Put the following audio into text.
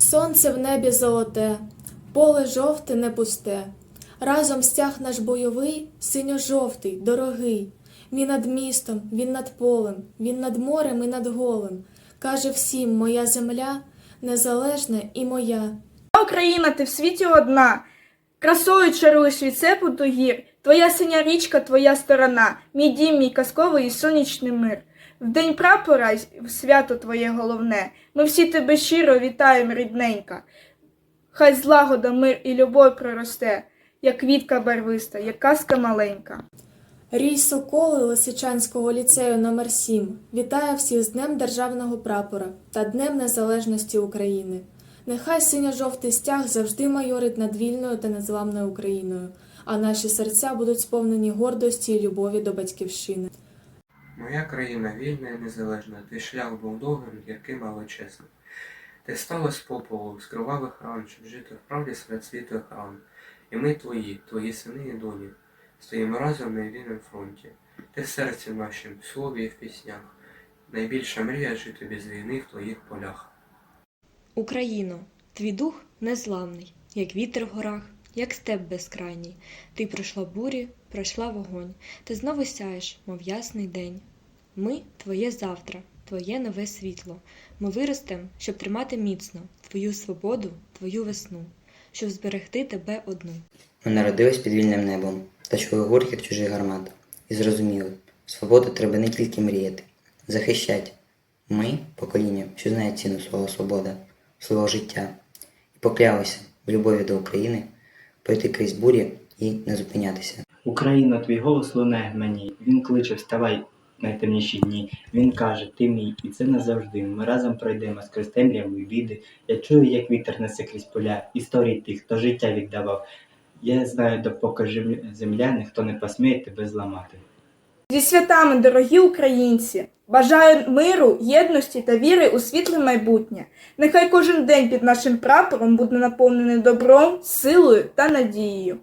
Сонце в небі золоте, поле жовте не пусте. Разом стяг наш бойовий, синьо-жовтий, дорогий. Він над містом, він над полем, він над морем і над голем. Каже всім, моя земля незалежна і моя. Україна, ти в світі одна. Красою чаруєш від цепу до гір. Твоя синя річка, твоя сторона, мій дім, мій казковий і сонячний мир. В день прапора й свято твоє головне. Ми всі тебе щиро вітаємо, рідненька. Хай злагода, мир і любов проросте, як квітка барвиста, як казка маленька. Рій Соколи Лисичанського ліцею номер 7 вітає всіх з Днем Державного прапора та Днем Незалежності України. Нехай синьо-жовтий стяг завжди майорить над вільною та незламною Україною, а наші серця будуть сповнені гордості і любові до батьківщини. Моя країна вільна і незалежна, твій шлях був довгим, гірким, але чесним. Ти стала з попелу, з кривавих ран, щоб жити в правді серед світлих ран. І ми твої, твої сини і доні, стоїмо разом на єдиному фронті. Ти в серці нашим, в слові і в піснях. Найбільша мрія жити без війни в твоїх полях. Україно, твій дух незламний, як вітер в горах, як степ безкрайній. Ти пройшла бурі, пройшла вогонь, ти знову сяєш, мов ясний день. Ми твоє завтра, твоє нове світло. Ми виростем, щоб тримати міцно твою свободу, твою весну, щоб зберегти тебе одну. Ми народились під вільним небом та чули гуркіт чужих гармат. І зрозуміли, свободу треба не тільки мріяти, захищать. Ми покоління, що знає ціну свого свобода, свого життя, і поклялися в любові до України пройти крізь бурі і не зупинятися. Україна, твій голос луне мені. Він кличе, вставай найтемніші дні. Він каже, ти мій, і це назавжди. Ми разом пройдемо скрізь темряву і біди. Я чую, як вітер несе крізь поля, історії тих, хто життя віддавав. Я знаю, допоки земля ніхто не посміє тебе зламати. Зі святами, дорогі українці! Бажаю миру, єдності та віри у світле майбутнє. Нехай кожен день під нашим прапором буде наповнений добром, силою та надією.